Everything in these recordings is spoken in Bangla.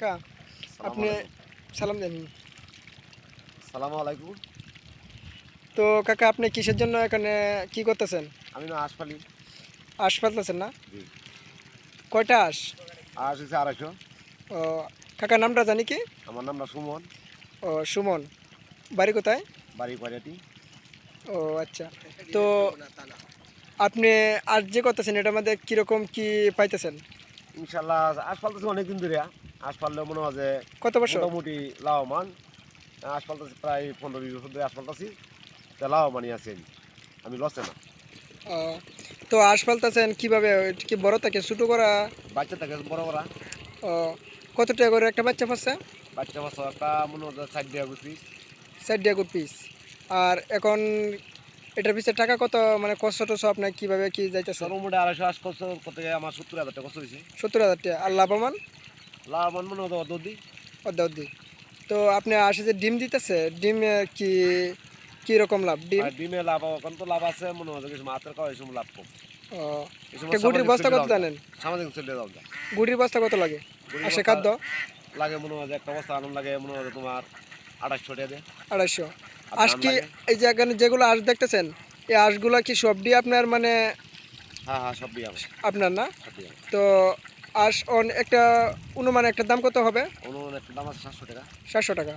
কাকা আপনি সালাম দেন। সালামু আলাইকুম। তো কাকা আপনি কিসের জন্য এখানে কি করতেছেন? আমি না আসপালি আশ পাততেছেন না? কয়টা আশ? আস হচ্ছে আড়াইশো। ও কাকা নামটা জানি কি? আমার নাম না সুমন। ও সুমন। বাড়ি কোথায়? বাড়ি পাড়িয়াটি ও আচ্ছা। তো আপনি আজ যে করতেছেন এটার মধ্যে কীরকম কি পাইতেছেন? ইনশাল্লাহ আশ পালতেছি অনেকদিন ধরে আশ পাললেও মনে হয় যে কত বছর? মোটামুটি লাভবান। আশ পালতেছি প্রায় পনেরো বিশ বছর ধরে আশ পালতেছি তা লাভবানই আছে আমি। লসে না। তো আশ পালতেছেন কীভাবে? কি বড় থাকে ছোটো করা? বাচ্চা থাকে বড় বড় ও কত টাকা করে একটা বাচ্চা পাচ্ছে? বাচ্চা বাচ্চা একটা মনে হয় সাইড দিয়ে গুছি ষাট টাকা পিস আর এখন এটার পিছনে টাকা কত? মানে কষ্ট টষ্ট আপনার কীভাবে কি যাইতেছে? সর্বমোটে আড়াইশো আশ করছে করতে আমার সত্তর হাজার টাকা কষ্ট হয়েছে। সত্তর হাজার টাকা। আর লাভবান? লাভবান মনে দর্দি? অর্ধি তো আপনি আসে যে ডিম দিতেছে ডিম কি কি রকম লাভ? ডিম? ডিমে লাভ এখন তো লাভ আছে মনে হয় কিছু মাছের খাওয়া এই সময় লাভ কম। গুটির বস্তা কত জানেন? সামাজিক চলে যায় গুটির বস্তা কত লাগে? গুটির আর সে খাদ্য? লাগে মনে হয় একটা বস্তা আনন্দ লাগে মনে হয় তোমার আঠাশশো টাকা দিয়ে। আড়াইশো। আঁশ কি এই যে এখানে যেগুলো আঁশ দেখতেছেন এই আঁশগুলো কি সবটি আপনার মানে হ্যাঁ হ্যাঁ সব দিয়ে আপনার না। তো আঁশ অন একটা অনুমান একটা দাম কত হবে? অনুমান একটা দাম আছে সাতশো টাকা। সাতশো টাকা।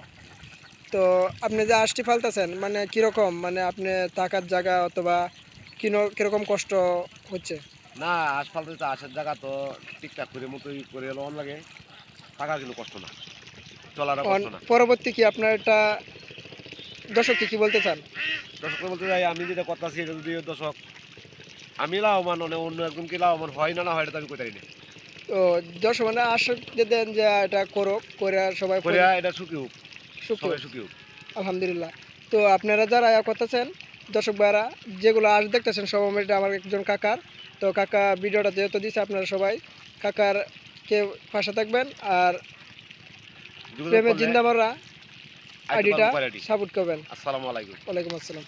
তো আপনি যে আঁশটি ফালতেছেন মানে কীরকম মানে আপনি থাকার জায়গা অথবা কিনো কীরকম কষ্ট হচ্ছে? না আসফাল্ট তো আসার জায়গা তো ঠিকঠাক করে মতোই করে লোন লাগে। টাকা কিন্তু কষ্ট না। অন- পরবর্তী কি আপনার এটা দর্শককে কি বলতে চান? দর্শক বলতে যাই আমি যেটা কথা এটা যদি দর্শক আমি লাভবান অন্য একজনকে লাভবান হয় না না হয় এটা আমি কোথায় নেই তো দর্শক মানে আশা দেন যে এটা করো করে সবাই করে এটা সুখী হোক। সুখী সবাই সুখী হোক। আলহামদুলিল্লাহ। তো আপনারা যারা করতেছেন দর্শক ভাইরা যেগুলো আজ দেখতেছেন সব এটা আমার একজন কাকার। তো কাকা ভিডিওটা যেহেতু দিছে আপনারা সবাই কাকার কে পাশে থাকবেন আর প্রেমের করলে জিন্দামাররা আইডিটা সাপোর্ট করবেন। আসসালামু আলাইকুম। ওয়ালাইকুম আসসালাম।